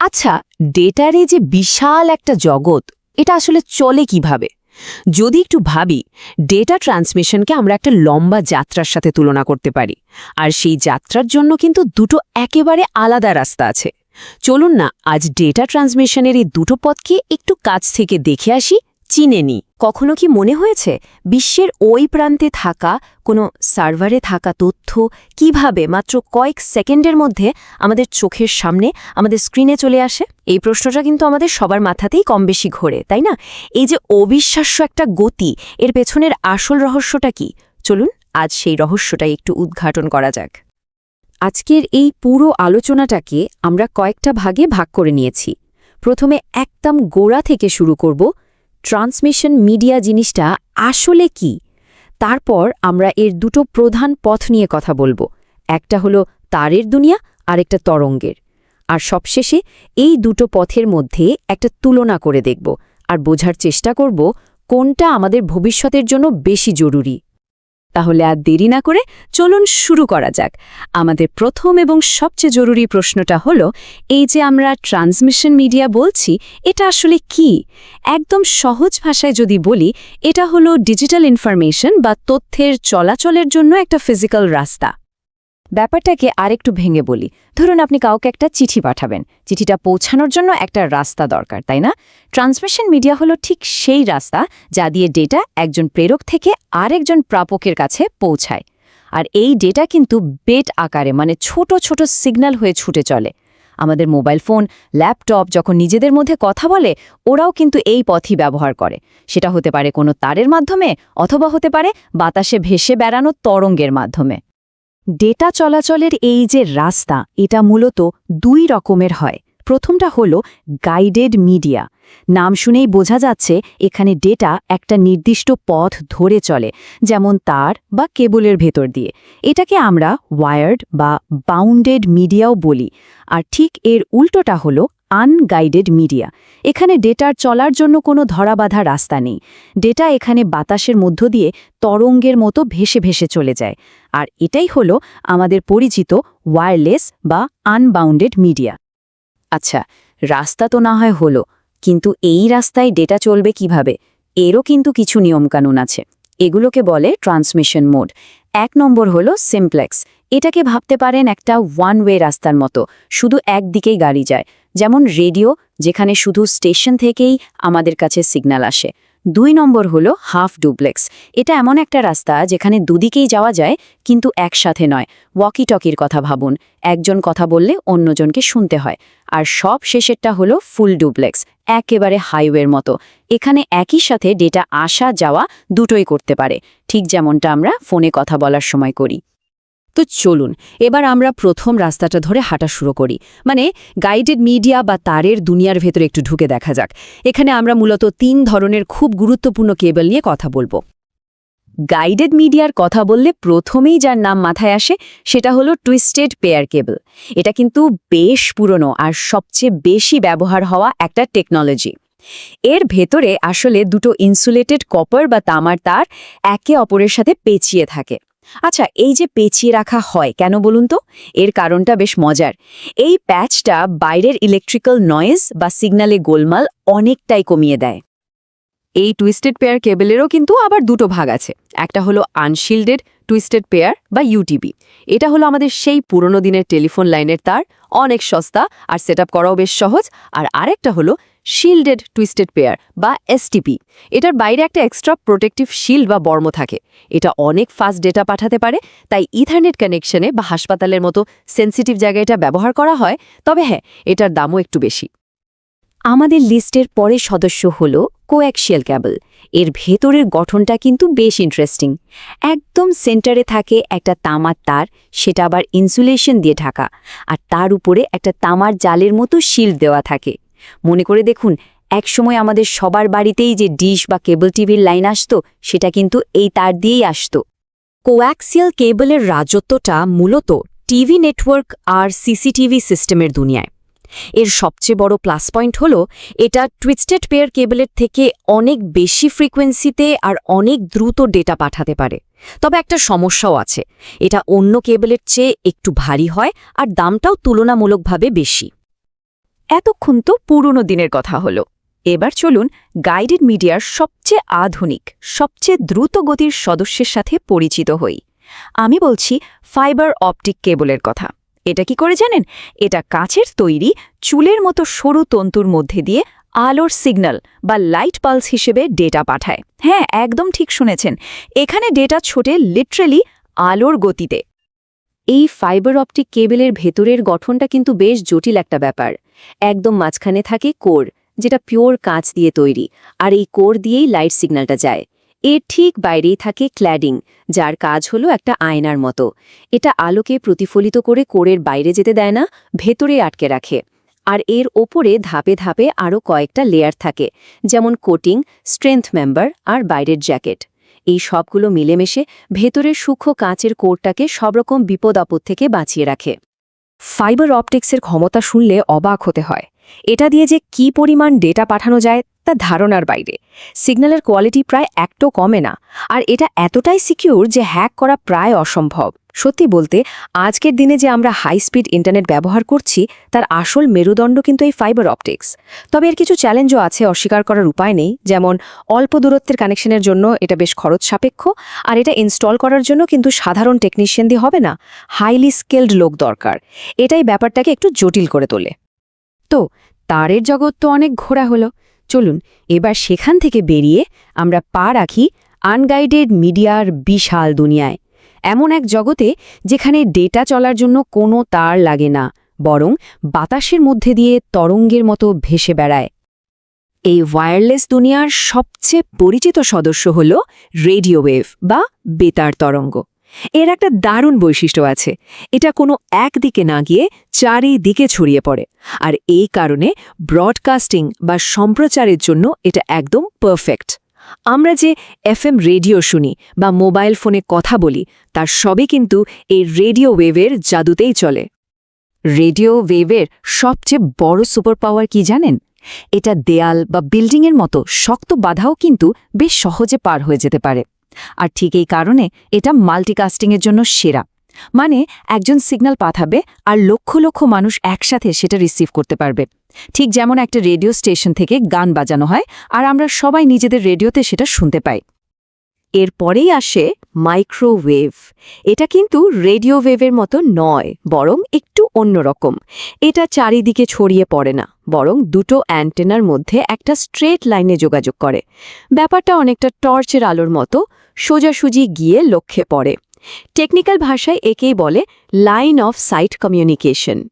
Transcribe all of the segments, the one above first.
আচ্ছা ডেটারে যে বিশাল একটা জগৎ, এটা আসলে চলে কীভাবে? যদি একটু ভাবি, ডেটা ট্রান্সমিশনকে আমরা একটা লম্বা যাত্রার সাথে তুলনা করতে পারি, আর সেই যাত্রার জন্য কিন্তু দুটো একেবারে আলাদা রাস্তা আছে। চলুন না, আজ ডেটা ট্রান্সমিশনের এই দুটো পথকে একটু কাছ থেকে দেখে আসি চিনে নি কখনো কি মনে হয়েছে বিশ্বের ওই প্রান্তে থাকা, কোনো সার্ভারে থাকা তথ্য কীভাবে মাত্র কয়েক সেকেন্ডের মধ্যে আমাদের চোখের সামনে, আমাদের স্ক্রিনে চলে আসে? এই প্রশ্নটা কিন্তু আমাদের সবার মাথাতেই কম বেশি ঘোরে, তাই না? এই যে অবিশ্বাস্য একটা গতি, এর পেছনের আসল রহস্যটা কি? চলুন আজ সেই রহস্যটাই একটু উদ্ঘাটন করা যাক। আজকের এই পুরো আলোচনাটাকে আমরা কয়েকটা ভাগে ভাগ করে নিয়েছি। প্রথমে একদম গোড়া থেকে শুরু করব ট্রান্সমিশন মিডিয়া জিনিসটা আসলে কি? তারপর আমরা এর দুটো প্রধান পথ নিয়ে কথা বলব। একটা হলো তারের দুনিয়া আর একটা তরঙ্গের। আর সবশেষে এই দুটো পথের মধ্যে একটা তুলনা করে দেখব আর বোঝার চেষ্টা করব কোনটা আমাদের ভবিষ্যতের জন্য বেশি জরুরি। তাহলে আর দেরি না করে চলুন শুরু করা যাক। আমাদের প্রথম এবং সবচেয়ে জরুরি প্রশ্নটা হলো, এই যে আমরা ট্রান্সমিশন মিডিয়া বলছি, এটা আসলে কি? একদম সহজ ভাষায় যদি বলি, এটা হলো ডিজিটাল ইনফরমেশন বা তথ্যের চলাচলের জন্য একটা ফিজিক্যাল রাস্তা। ব্যাপারটাকে আরেকটু ভেঙে বলি। ধরুন আপনি কাউকে একটা চিঠি পাঠাবেন। চিঠিটা পৌঁছানোর জন্য একটা রাস্তা দরকার, তাই না? ট্রান্সমিশন মিডিয়া হলো ঠিক সেই রাস্তা যা দিয়ে ডেটা একজন প্রেরক থেকে আরেকজন প্রাপকের কাছে পৌঁছায়। আর এই ডেটা কিন্তু বেট আকারে মানে ছোট ছোট সিগন্যাল হয়ে ছুটে চলে। আমাদের মোবাইল ফোন, ল্যাপটপ যখন নিজেদের মধ্যে কথা বলে, ওরাও কিন্তু এই পথই ব্যবহার করে। সেটা হতে পারে কোনো তারের মাধ্যমে অথবা হতে পারে বাতাসে ভেসে বেড়ানো তরঙ্গের মাধ্যমে। ডেটা চলাচলের এই যে রাস্তা, এটা মূলত দুই রকমের হয়। প্রথমটা হল গাইডেড মিডিয়া নাম শুনেই বোঝা যাচ্ছে এখানে ডেটা একটা নির্দিষ্ট পথ ধরে চলে, যেমন তার বা কেবলের ভেতর দিয়ে। এটাকে আমরা ওয়ার্ড বা বাউন্ডেড মিডিয়াও বলি। আর ঠিক এর উল্টোটা হলো আনগাইডেড মিডিয়া। এখানে ডেটার চলার জন্য কোনো ধরাবাধা রাস্তা নেই। ডেটা এখানে বাতাসের মধ্য দিয়ে তরঙ্গের মতো ভেসে ভেসে চলে যায়। আর এটাই হলো আমাদের পরিচিত ওয়্যারলেস বা আনবাউন্ডেড মিডিয়া। আচ্ছা রাস্তা তো না হয় হলো, কিন্তু এই রাস্তায় ডেটা চলবে কীভাবে? এরও কিন্তু কিছু নিয়মকানুন আছে। এগুলোকে বলে ট্রান্সমিশন মোড। এক নম্বর হলো সিমপ্লেক্স। এটাকে ভাবতে পারেন একটা ওয়ান ওয়ে রাস্তার মতো। শুধু একদিকেই গাড়ি যায়। যেমন রেডিও, যেখানে শুধু স্টেশন থেকেই আমাদের কাছে সিগন্যাল আসে। দুই নম্বর হলো হাফ ডুপ্লেক্স। এটা এমন একটা রাস্তা যেখানে দুদিকেই যাওয়া যায়, কিন্তু একসাথে নয়। ওয়াকি টকির কথা ভাবুন। একজন কথা বললে অন্যজনকে শুনতে হয়। আর সব শেষেরটা হলো ফুল ডুপ্লেক্স, একেবারে হাইওয়ের মতো। এখানে একই সাথে ডেটা আসা যাওয়া দুটোই করতে পারে। ঠিক যেমনটা আমরা ফোনে কথা বলার সময় করি। তো চলুন, এবার আমরা প্রথম রাস্তাটা ধরে হাঁটা শুরু করি। মানে গাইডেড মিডিয়া বা তারের দুনিয়ার ভেতরে একটু ঢুকে দেখা যাক। এখানে আমরা মূলত তিন ধরনের খুব গুরুত্বপূর্ণ কেবল নিয়ে কথা বলব। গাইডেড মিডিয়ার কথা বললে প্রথমেই যার নাম মাথায় আসে, সেটা হলো টুইস্টেড পেয়ার কেবল এটা কিন্তু বেশ পুরনো আর সবচেয়ে বেশি ব্যবহার হওয়া একটা টেকনোলজি এর ভেতরে আসলে দুটো ইনসুলেটেড কপার বা তামার তার একে অপরের সাথে পেঁচিয়ে থাকে। আচ্ছা এই যে পেঁচিয়ে রাখা হয়, কেন বলুন তো? এর কারণটা বেশ মজার। এই প্যাচটা বাইরের ইলেকট্রিক্যাল নয়েজ বা সিগন্যালে গোলমাল অনেকটাই কমিয়ে দেয়। এই টুইস্টেড পেয়ার কেবলেরও কিন্তু আবার দুটো ভাগ আছে। একটা হলো আনশিল্ডেড টুইস্টেড পেয়ার বা ইউটিবি এটা হলো আমাদের সেই পুরনো দিনের টেলিফোন লাইনের তার, অনেক সস্তা আর সেট করাও বেশ সহজ। আর আরেকটা হলো শিল্ডেড টুইস্টেড পেয়ার বা এসটিপি এটার বাইরে একটা এক্সট্রা প্রোটেক্টিভ শিল্ড বা বর্ম থাকে। এটা অনেক ফাস্ট ডেটা পাঠাতে পারে, তাই ইথারনেট কানেকশনে বা হাসপাতালের মতো সেন্সিটিভ জায়গায় এটা ব্যবহার করা হয়। তবে হ্যাঁ এটার দামও একটু বেশি। আমাদের লিস্টের পরের সদস্য হল কোঅ্যাক্সিয়াল ক্যাবল এর ভেতরের গঠনটা কিন্তু বেশ ইন্টারেস্টিং একদম সেন্টারে থাকে একটা তামার তার, সেটা আবার ইনসুলেশন দিয়ে ঢাকা। আর তার উপরে একটা তামার জালের মতো শিল্ড দেওয়া থাকে। মনে করে দেখুন একসময় আমাদের সবার বাড়িতেই যে ডিশ বা কেবল টিভির লাইন আসতো, সেটা কিন্তু এই তার দিয়েই আসত। কোয়াক্সিয়াল কেবলের রাজত্বটা মূলত টিভি নেটওয়ার্ক আর সিসিটিভি সিস্টেমের দুনিয়ায়। এর সবচেয়ে বড় প্লাস পয়েন্ট হল, এটা টুইস্টেড পেয়ার কেবলের থেকে অনেক বেশি ফ্রিকোয়েন্সিতে আর অনেক দ্রুত ডেটা পাঠাতে পারে। তবে একটা সমস্যাও আছে, এটা অন্য কেবলের চেয়ে একটু ভারী হয় আর দামটাও তুলনামূলকভাবে বেশি। এতক্ষণ তো পুরনো দিনের কথা হলো। এবার চলুন গাইডেড মিডিয়ার সবচেয়ে আধুনিক, সবচেয়ে দ্রুত গতির সদস্যের সাথে পরিচিত হই। আমি বলছি ফাইবার অপটিক কেবলের কথা। এটা কি করে জানেন? এটা কাঁচের তৈরি, চুলের মতো সরু তন্তুর মধ্যে দিয়ে আলোর সিগন্যাল বা লাইট পালস হিসেবে ডেটা পাঠায়। হ্যাঁ একদম ঠিক শুনেছেন। এখানে ডেটা ছোটে লিটারেলি আলোর গতিতে। এই ফাইবার অপটিক কেবেলের ভেতরের গঠনটা কিন্তু বেশ জটিল একটা ব্যাপার। একদম মাঝখানে থাকে কোর, যেটা পিওর কাঁচ দিয়ে তৈরি, আর এই কোর দিয়েই লাইট সিগন্যালটা যায়। এর ঠিক বাইরেই থাকে ক্ল্যাডিং যার কাজ হলো একটা আয়নার মতো। এটা আলোকে প্রতিফলিত করে কোরের বাইরে যেতে দেয় না, ভেতরে আটকে রাখে। আর এর ওপরে ধাপে ধাপে আরও কয়েকটা লেয়ার থাকে, যেমন কোটিং স্ট্রেংথ মেম্বার আর বাইরের জ্যাকেট এই সবগুলো মিলেমিশে ভেতরের সূক্ষ্ম কাঁচের কোরটাকে সবরকম বিপদ আপদ থেকে বাঁচিয়ে রাখে। ফাইবার অপটিক্সের ক্ষমতা শুনলে অবাক হতে হয়। এটা দিয়ে যে কি পরিমাণ ডেটা পাঠানো যায় তা ধারণার বাইরে। সিগন্যালের কোয়ালিটি প্রায় একটো কমে না, আর এটা এতটাই সিকিউর যে হ্যাক করা প্রায় অসম্ভব। সত্যি বলতে, আজকের দিনে যে আমরা হাই স্পিড ইন্টারনেট ব্যবহার করছি, তার আসল মেরুদণ্ড কিন্তু এই ফাইবার অপটিক্স তবে এর কিছু চ্যালেঞ্জও আছে অস্বীকার করার উপায় নেই, যেমন অল্প দূরত্বের কানেকশনের জন্য এটা বেশ খরচ সাপেক্ষ, আর এটা ইনস্টল করার জন্য কিন্তু সাধারণ টেকনিশিয়ান দিয়ে হবে না হাইলি স্কিল্ড লোক দরকার। এটাই ব্যাপারটাকে একটু জটিল করে তোলে। তো, তারের জগৎ তো অনেক ঘোরা হলো। চলুন, এবার সেখান থেকে বেরিয়ে আমরা পা রাখি আনগাইডেড মিডিয়ার বিশাল দুনিয়ায়। এমন এক জগতে যেখানে ডেটা চলার জন্য কোনো তার লাগে না, বরং বাতাসের মধ্যে দিয়ে তরঙ্গের মতো ভেসে বেড়ায়। এই ওয়্যারলেস দুনিয়ার সবচেয়ে পরিচিত সদস্য হল রেডিও ওয়েভ বা বেতার তরঙ্গ। এর একটা দারুণ বৈশিষ্ট্য আছে, এটা কোনো একদিকে না গিয়ে চারিদিকে ছড়িয়ে পড়ে, আর এই কারণে ব্রডকাস্টিং বা সম্প্রচারের জন্য এটা একদম পারফেক্ট আমরা যে এফএম রেডিও শুনি বা মোবাইল ফোনে কথা বলি, তার সবই কিন্তু এই রেডিও ওয়েভের জাদুতেই চলে। রেডিও ওয়েভের সবচেয়ে বড় সুপার পাওয়ার কি জানেন? এটা দেয়াল বা বিল্ডিংয়ের মতো শক্ত বাধাও কিন্তু বেশ সহজে পার হয়ে যেতে পারে। আর ঠিক এই কারণে এটা মাল্টিকাস্টিংয়ের জন্য সেরা। মানে একজন সিগন্যাল পাঠাবে আর লক্ষ লক্ষ মানুষ একসাথে সেটা রিসিভ করতে পারবে। ঠিক যেমন একটা রেডিও স্টেশন থেকে গান বাজানো হয় আর আমরা সবাই নিজেদের রেডিওতে সেটা শুনতে পাই। এরপরেই আসে মাইক্রোওয়েভ। এটা কিন্তু রেডিও ওয়েভের মতো নয়, বরং একটু অন্যরকম এটা চারিদিকে ছড়িয়ে পড়ে না, বরং দুটো অ্যান্টেনার মধ্যে একটা স্ট্রেট লাইনে যোগাযোগ করে। ব্যাপারটা অনেকটা টর্চের আলোর মতো, সোজাসুজি গিয়ে লক্ষ্যে পড়ে। টেকনিক্যাল ভাষায় একেই বলে লাইন অফ সাইট কমিউনিকেশন।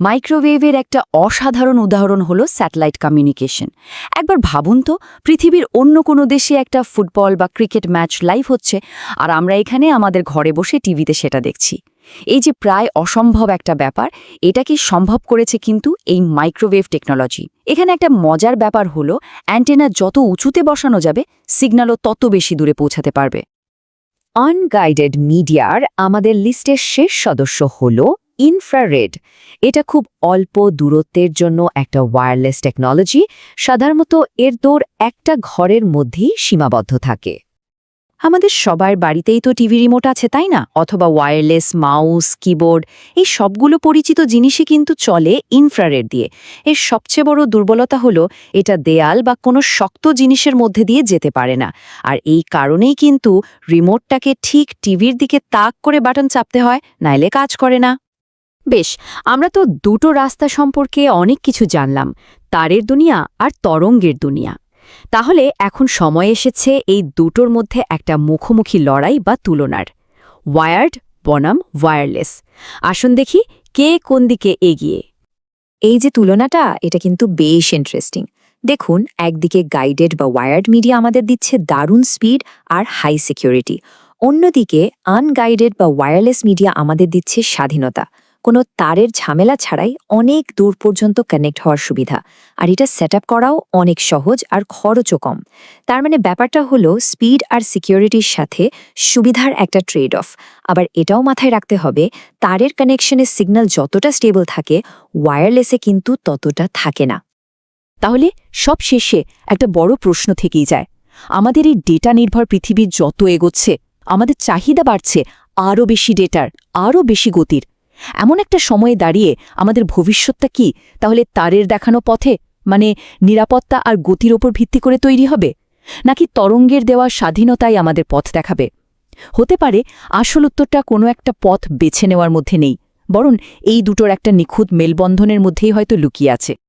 মাইক্রোওয়েভের একটা অসাধারণ উদাহরণ হল স্যাটেলাইট কমিউনিকেশন। একবার ভাবুন তো, পৃথিবীর অন্য কোনো দেশে একটা ফুটবল বা ক্রিকেট ম্যাচ লাইভ হচ্ছে আর আমরা এখানে আমাদের ঘরে বসে টিভিতে সেটা দেখছি। এই যে প্রায় অসম্ভব একটা ব্যাপার এটাকে সম্ভব করেছে কিন্তু এই মাইক্রোওয়েভ টেকনোলজি। এখানে একটা মজার ব্যাপার হলো, অ্যান্টেনা যত উঁচুতে বসানো যাবে, সিগন্যালও তত বেশি দূরে পৌঁছাতে পারবে। আনগাইডেড মিডিয়ার আমাদের লিস্টের শেষ সদস্য হল ইনফ্রারেড এটা খুব অল্প দূরত্বের জন্য একটা ওয়্যারলেস টেকনোলজি সাধারণত এর দৌড় একটা ঘরের মধ্যেই সীমাবদ্ধ থাকে। আমাদের সবার বাড়িতেই তো টিভি রিমোট আছে, তাই না? অথবা ওয়্যারলেস মাউস, কিবোর্ড, এই সবগুলো পরিচিত জিনিসই কিন্তু চলে ইনফ্রারেড দিয়ে। এর সবচেয়ে বড় দুর্বলতা হলো, এটা দেয়াল বা কোনো শক্ত জিনিসের মধ্যে দিয়ে যেতে পারে না। আর এই কারণেই কিন্তু রিমোটটাকে ঠিক টিভির দিকে তাক করে বাটন চাপতে হয়, নাইলে কাজ করে না। বেশ, আমরা তো দুটো রাস্তা সম্পর্কে অনেক কিছু জানলাম, তারের দুনিয়া আর তরঙ্গের দুনিয়া। তাহলে এখন সময় এসেছে এই দুটোর মধ্যে একটা মুখোমুখি লড়াই বা তুলনার। ওয়ায়ার্ড বনাম ওয়্যারলেস আসুন দেখি কে কোন দিকে এগিয়ে। এই যে তুলনাটা, এটা কিন্তু বেশ ইন্টারেস্টিং দেখুন, একদিকে গাইডেড বা ওয়্যার্ড মিডিয়া আমাদের দিচ্ছে দারুণ স্পিড আর হাই সিকিউরিটি অন্যদিকে আনগাইডেড বা ওয়্যারলেস মিডিয়া আমাদের দিচ্ছে স্বাধীনতা। কোনো তারের ঝামেলা ছাড়াই অনেক দূর পর্যন্ত কানেক্ট হওয়ার সুবিধা। আর এটা সেট করাও অনেক সহজ আর খরচও কম। তার মানে ব্যাপারটা হলো স্পিড আর সিকিউরিটির সাথে সুবিধার একটা ট্রেড অফ আবার এটাও মাথায় রাখতে হবে, তারের কানেকশনের সিগন্যাল যতটা স্টেবল থাকে ওয়্যারলেসে কিন্তু ততটা থাকে না। তাহলে সব শেষে একটা বড় প্রশ্ন থেকেই যায়। আমাদের এই ডেটা নির্ভর পৃথিবী যত এগোচ্ছে, আমাদের চাহিদা বাড়ছে আরও বেশি ডেটার আরও বেশি গতির। এমন একটা সময়ে দাঁড়িয়ে আমাদের ভবিষ্যৎটা কি? তাহলে তারের দেখানো পথে মানে নিরাপত্তা আর গতির ওপর ভিত্তি করে তৈরি হবে? নাকি তরঙ্গের দেওয়া স্বাধীনতাই আমাদের পথ দেখাবে? হতে পারে আসল উত্তরটা কোনো একটা পথ বেছে নেওয়ার মধ্যে নেই, বরং এই দুটোর একটা নিখুঁত মেলবন্ধনের মধ্যেই হয়তো লুকিয়ে আছে।